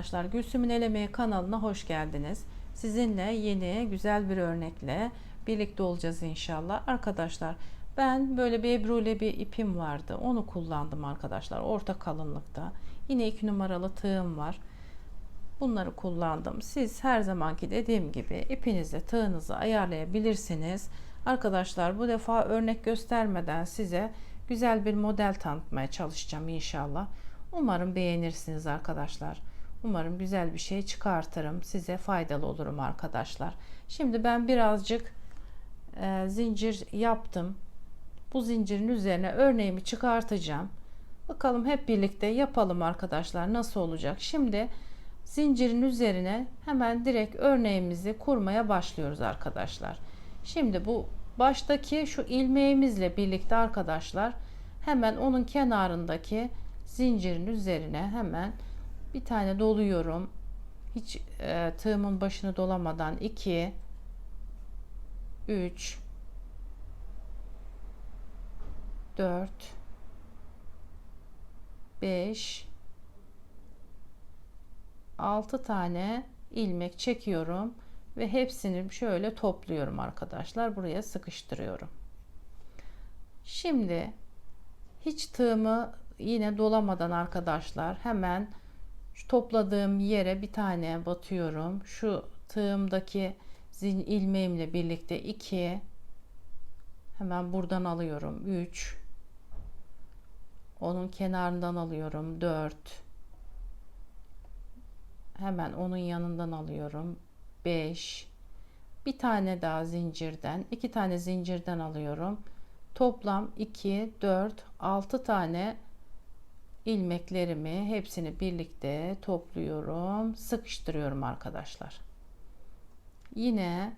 Arkadaşlar, Gülsüm'ün Elemeği kanalına hoş geldiniz. Sizinle yeni güzel bir örnekle birlikte olacağız inşallah. Arkadaşlar ben böyle bir ebrule bir ipim vardı. Onu kullandım arkadaşlar orta kalınlıkta. Yine iki numaralı tığım var. Bunları kullandım. Siz her zamanki dediğim gibi ipinizle tığınızı ayarlayabilirsiniz. Arkadaşlar bu defa örnek göstermeden size güzel bir model tanıtmaya çalışacağım inşallah. Umarım beğenirsiniz arkadaşlar. Umarım güzel bir şey çıkartırım. Size faydalı olurum arkadaşlar. Şimdi ben birazcık e, zincir yaptım. Bu zincirin üzerine örneğimi çıkartacağım. Bakalım hep birlikte yapalım arkadaşlar. Nasıl olacak? Şimdi zincirin üzerine hemen direkt örneğimizi kurmaya başlıyoruz arkadaşlar. Şimdi bu baştaki şu ilmeğimizle birlikte arkadaşlar hemen onun kenarındaki zincirin üzerine hemen bir tane doluyorum. Hiç e, tığımın başını dolamadan 2 3 4 5 6 tane ilmek çekiyorum ve hepsini şöyle topluyorum arkadaşlar. Buraya sıkıştırıyorum. Şimdi hiç tığımı yine dolamadan arkadaşlar hemen şu topladığım yere bir tane batıyorum. Şu tığımdaki ilmeğimle birlikte 2 hemen buradan alıyorum. 3 onun kenarından alıyorum. 4 hemen onun yanından alıyorum. 5 bir tane daha zincirden iki tane zincirden alıyorum. Toplam 2 4 6 tane ilmeklerimi hepsini birlikte topluyorum sıkıştırıyorum arkadaşlar. Yine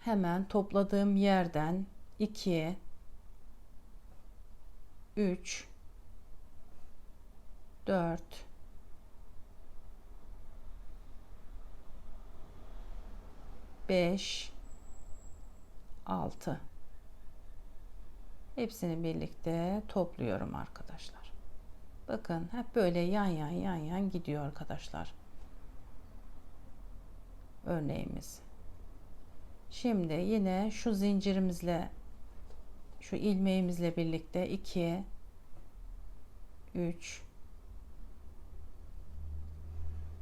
hemen topladığım yerden 2 3 4 5 6 hepsini birlikte topluyorum arkadaşlar. Bakın hep böyle yan yan yan yan gidiyor arkadaşlar. Örneğimiz. Şimdi yine şu zincirimizle şu ilmeğimizle birlikte 2 3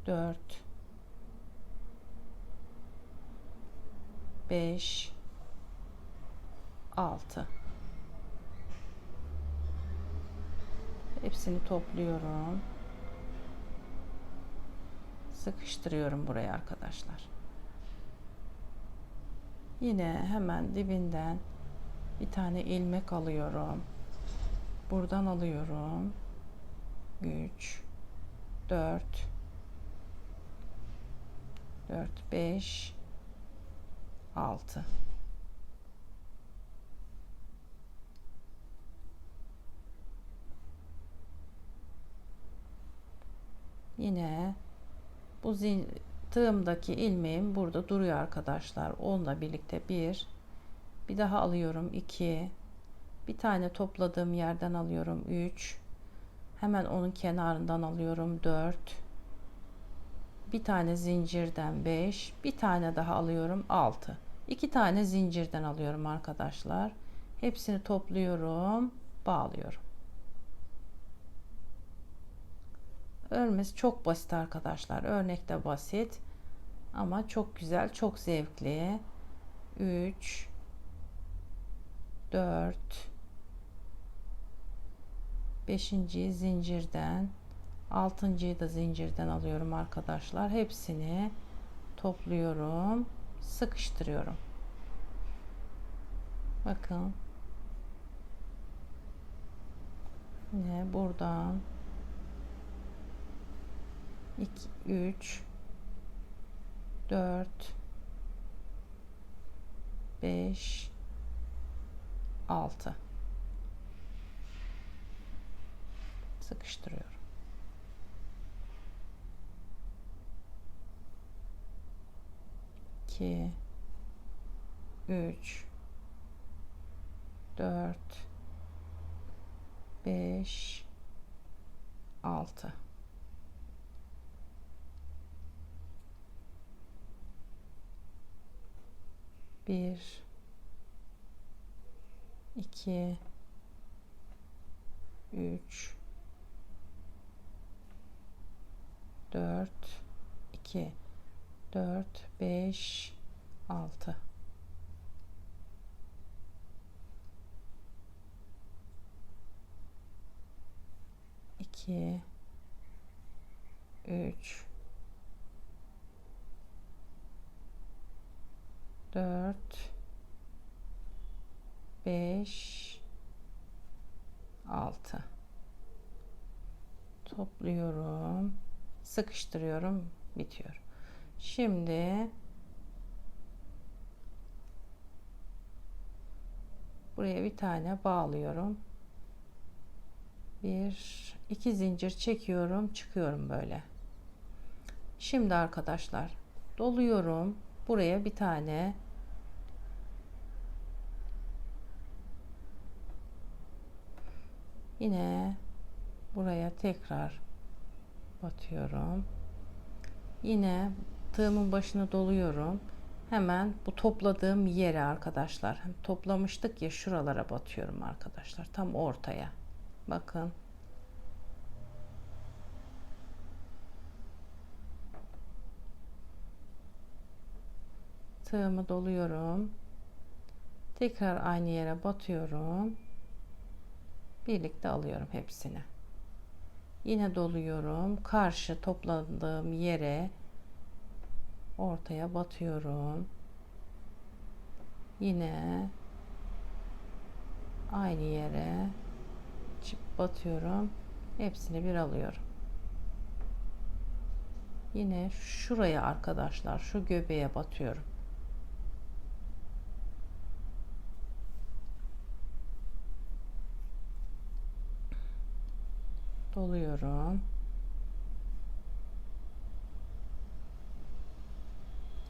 4 5 6 hepsini topluyorum. Sıkıştırıyorum buraya arkadaşlar. Yine hemen dibinden bir tane ilmek alıyorum. Buradan alıyorum. 3 4 4 5 6 yine bu zin tığımdaki ilmeğim burada duruyor arkadaşlar. Onunla birlikte bir bir daha alıyorum. 2 bir tane topladığım yerden alıyorum. 3 hemen onun kenarından alıyorum. 4 bir tane zincirden 5 bir tane daha alıyorum. 6 iki tane zincirden alıyorum arkadaşlar. Hepsini topluyorum bağlıyorum örmesi çok basit arkadaşlar örnek de basit ama çok güzel çok zevkli 3 4 5. zincirden 6.yı da zincirden alıyorum arkadaşlar. Hepsini topluyorum, sıkıştırıyorum. Bakın. Yine buradan 2 3 4 5 6 sıkıştırıyorum. İki, üç, dört, beş, altı. Bir, iki, üç, dört, iki, dört, beş, altı. İki, üç, dört, beş, altı. Topluyorum, sıkıştırıyorum, bitiyor. Şimdi buraya bir tane bağlıyorum. Bir, iki zincir çekiyorum, çıkıyorum böyle. Şimdi arkadaşlar doluyorum. Buraya bir tane yine buraya tekrar batıyorum. Yine tığımın başını doluyorum. Hemen bu topladığım yere arkadaşlar. Toplamıştık ya şuralara batıyorum arkadaşlar. Tam ortaya. Bakın. Tığımı doluyorum. Tekrar aynı yere batıyorum. Birlikte alıyorum hepsini. Yine doluyorum. Karşı topladığım yere ortaya batıyorum. Yine aynı yere çip batıyorum. Hepsini bir alıyorum. Yine şuraya arkadaşlar şu göbeğe batıyorum. Doluyorum.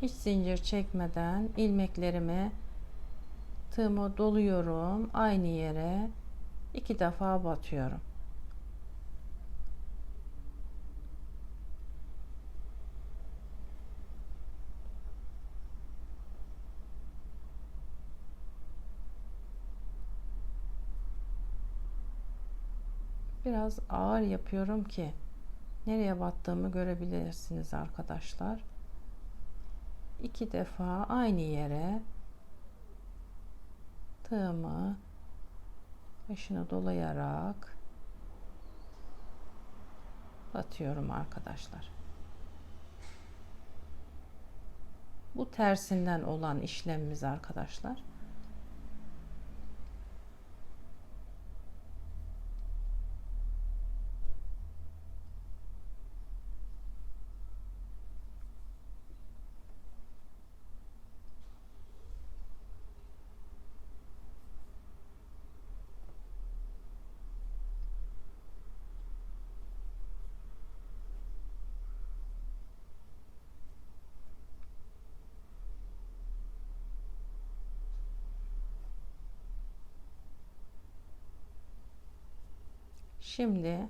Hiç zincir çekmeden ilmeklerimi tığımı doluyorum. Aynı yere iki defa batıyorum. Biraz ağır yapıyorum ki nereye battığımı görebilirsiniz arkadaşlar. İki defa aynı yere tığımı başını dolayarak batıyorum arkadaşlar. Bu tersinden olan işlemimiz arkadaşlar. Şimdi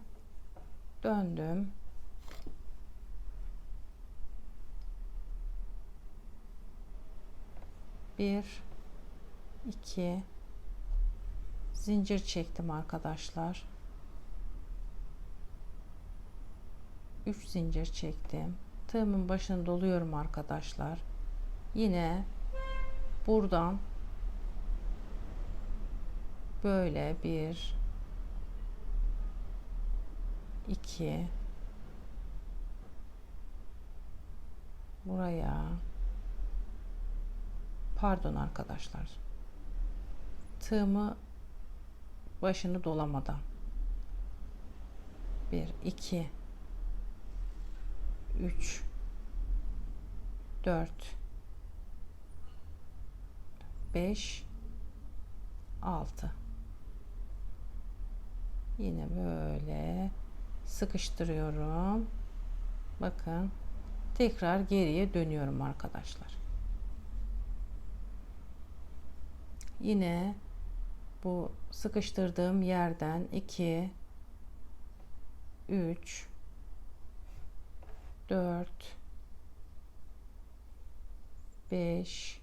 döndüm. Bir, iki, zincir çektim arkadaşlar. Üç zincir çektim. Tığımın başını doluyorum arkadaşlar. Yine buradan böyle bir 2 buraya. Pardon arkadaşlar. Tığımı başını dolamadan. 1 2 3 4 5 6 yine böyle sıkıştırıyorum. Bakın tekrar geriye dönüyorum arkadaşlar. Yine bu sıkıştırdığım yerden 2 3 4 5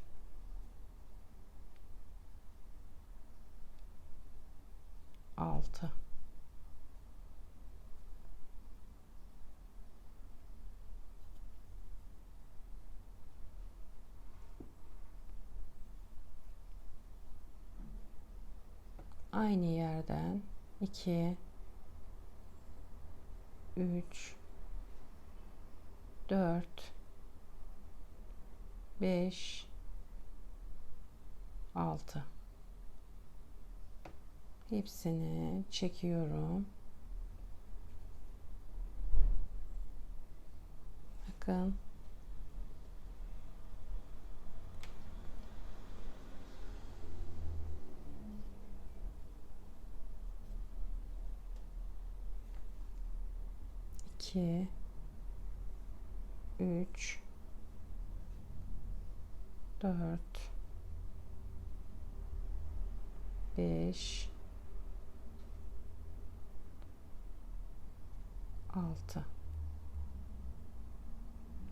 6 aynı yerden. 2 3 4 5 6 hepsini çekiyorum. Bakın iki üç dört beş altı.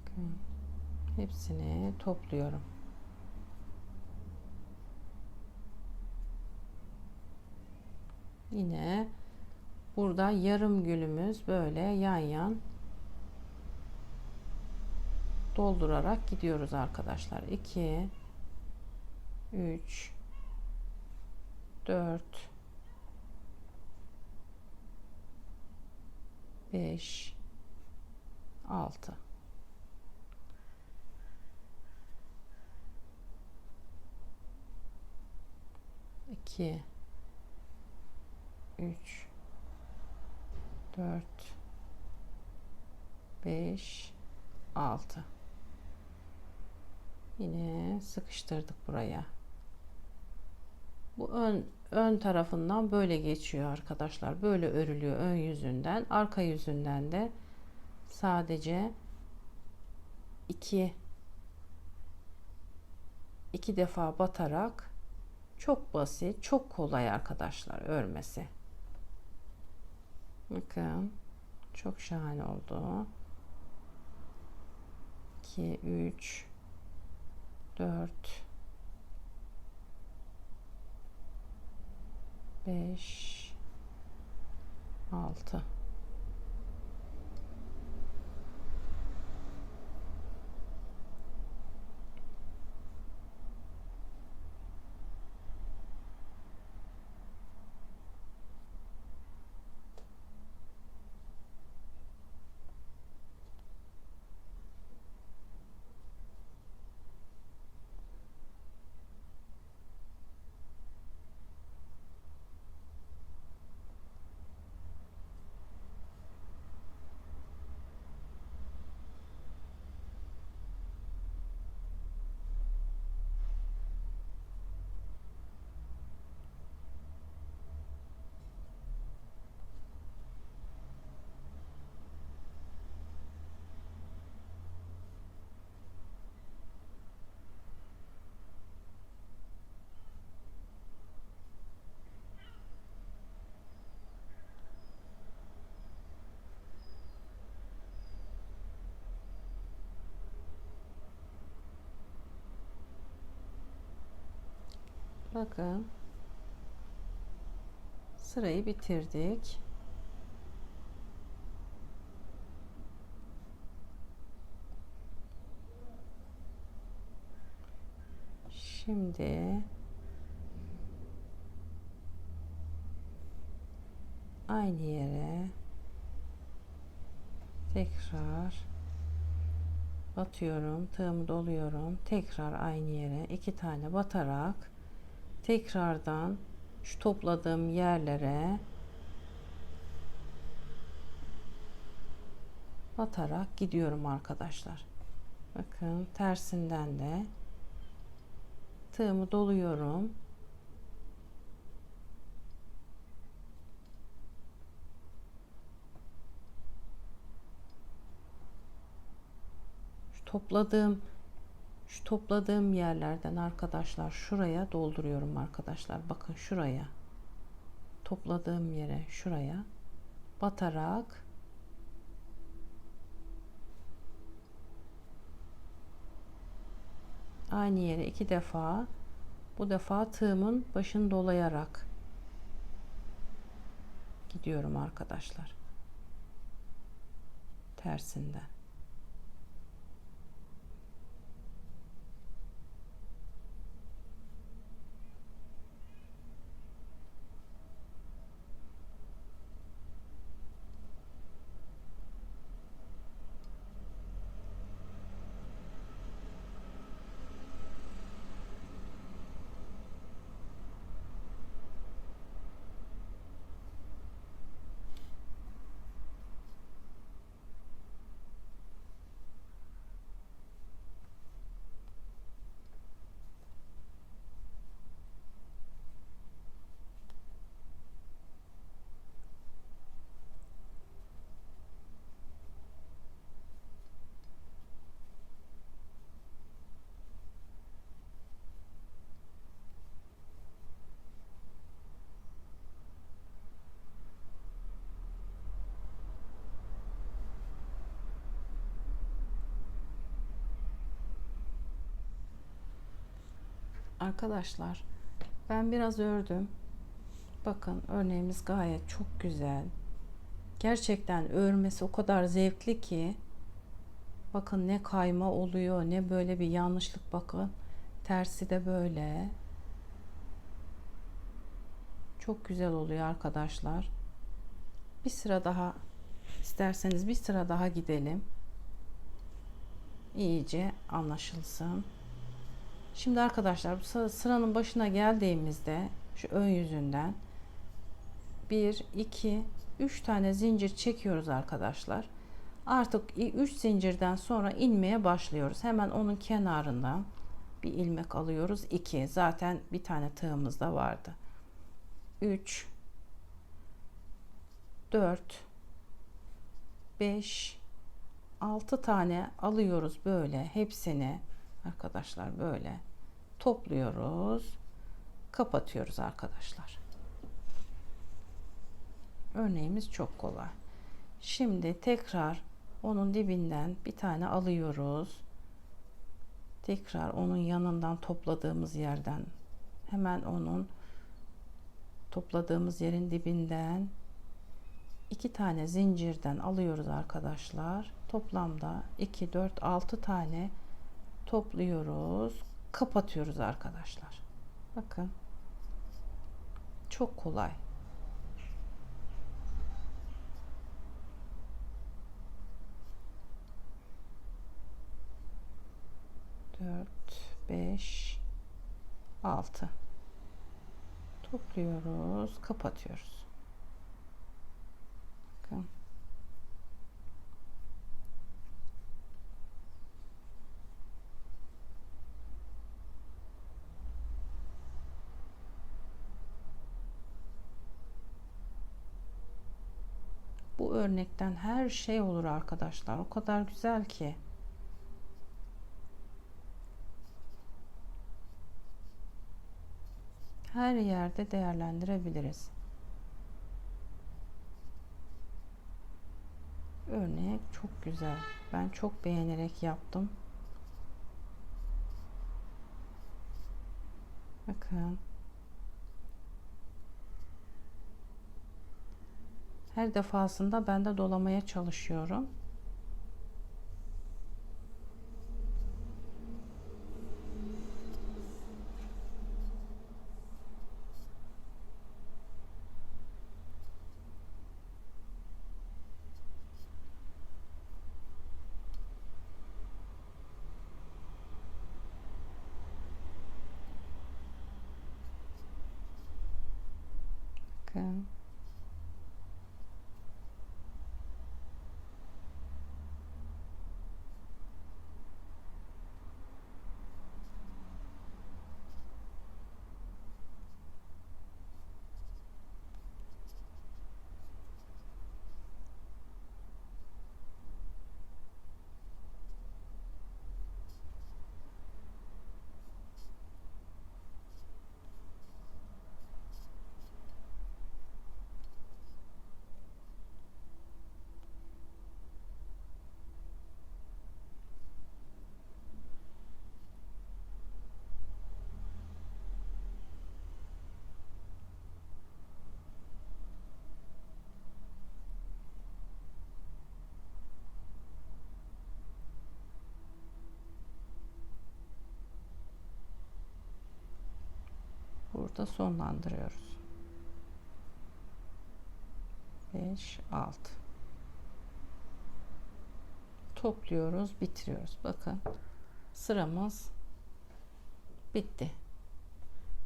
Bakın, hepsini topluyorum. Yine burada yarım gülümüz böyle yan yan doldurarak gidiyoruz arkadaşlar. 2 3 4 5 6 2 3 4 5 6 yine sıkıştırdık buraya. Bu ön ön tarafından böyle geçiyor arkadaşlar. Böyle örülüyor ön yüzünden. Arka yüzünden de sadece iki iki defa batarak çok basit çok kolay arkadaşlar örmesi bakın çok şahane oldu. 2 3 4 5 6 Bakın sırayı bitirdik. Şimdi aynı yere tekrar batıyorum tığımı doluyorum tekrar aynı yere iki tane batarak tekrardan şu topladığım yerlere batarak gidiyorum arkadaşlar. Bakın tersinden de tığımı doluyorum. Şu topladığım şu topladığım yerlerden arkadaşlar şuraya dolduruyorum arkadaşlar bakın şuraya topladığım yere şuraya batarak aynı yere iki defa bu defa tığımın başını dolayarak gidiyorum arkadaşlar. Tersinden. Arkadaşlar ben biraz ördüm. Bakın örneğimiz gayet çok güzel. Gerçekten örmesi o kadar zevkli ki bakın ne kayma oluyor ne böyle bir yanlışlık bakın. Tersi de böyle. Çok güzel oluyor arkadaşlar. Bir sıra daha isterseniz bir sıra daha gidelim. İyice anlaşılsın. Şimdi arkadaşlar sıranın başına geldiğimizde şu ön yüzünden 1 2 3 tane zincir çekiyoruz arkadaşlar. Artık 3 zincirden sonra inmeye başlıyoruz. Hemen onun kenarından bir ilmek alıyoruz. 2 zaten bir tane tığımız da vardı. 3 4 5 6 tane alıyoruz böyle hepsini arkadaşlar böyle topluyoruz kapatıyoruz arkadaşlar. Örneğimiz çok kolay. Şimdi tekrar onun dibinden bir tane alıyoruz. Tekrar onun yanından topladığımız yerden hemen onun topladığımız yerin dibinden iki tane zincirden alıyoruz arkadaşlar. Toplamda 2 4 6 tane topluyoruz kapatıyoruz arkadaşlar. Bakın. Çok kolay. Dört beş altı. Topluyoruz kapatıyoruz bakın Örnekten her şey olur arkadaşlar. O kadar güzel ki. Her yerde değerlendirebiliriz. Örnek çok güzel. Ben çok beğenerek yaptım. Bakın. Her defasında ben de dolamaya çalışıyorum. Bakın. Burada sonlandırıyoruz. 5 6 topluyoruz, bitiriyoruz. Bakın sıramız bitti.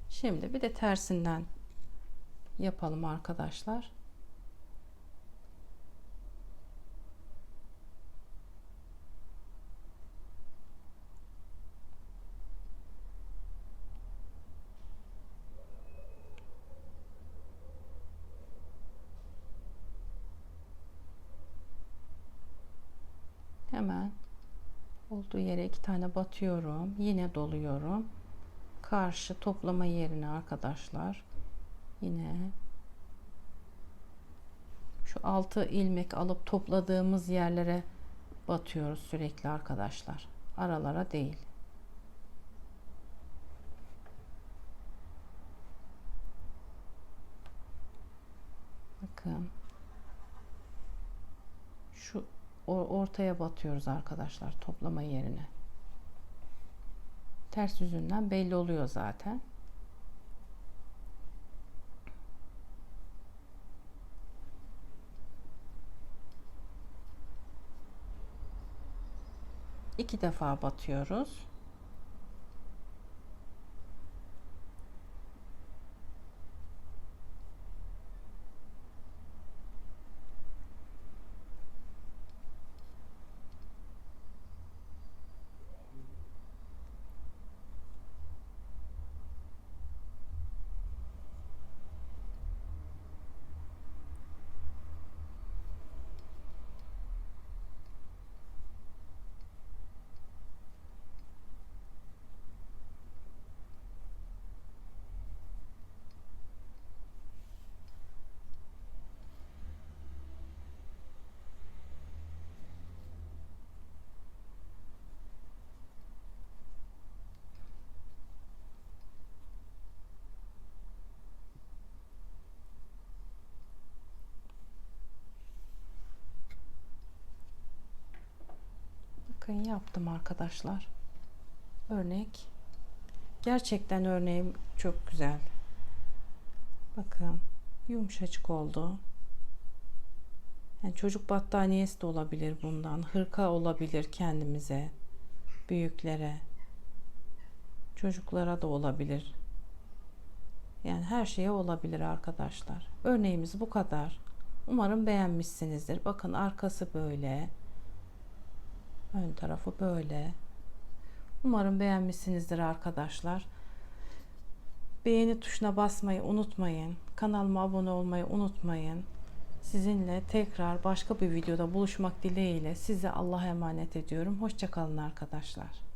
Şimdi bir de tersinden yapalım arkadaşlar. Hemen olduğu yere iki tane batıyorum. Yine doluyorum. Karşı toplama yerine arkadaşlar. Yine şu altı ilmek alıp topladığımız yerlere batıyoruz sürekli arkadaşlar. Aralara değil. Bakın. Şu ortaya batıyoruz arkadaşlar toplama yerine. Ters yüzünden belli oluyor zaten. İki defa batıyoruz. Bakın yaptım arkadaşlar. Örnek. Gerçekten örneğim çok güzel. Bakın yumuşacık oldu. Yani çocuk battaniyesi de olabilir bundan. Hırka olabilir kendimize. Büyüklere. Çocuklara da olabilir. Yani her şeye olabilir arkadaşlar. Örneğimiz bu kadar. Umarım beğenmişsinizdir. Bakın arkası böyle. Ön tarafı böyle. Umarım beğenmişsinizdir arkadaşlar. Beğeni tuşuna basmayı unutmayın. Kanalıma abone olmayı unutmayın. Sizinle tekrar başka bir videoda buluşmak dileğiyle size Allah'a emanet ediyorum. Hoşçakalın arkadaşlar.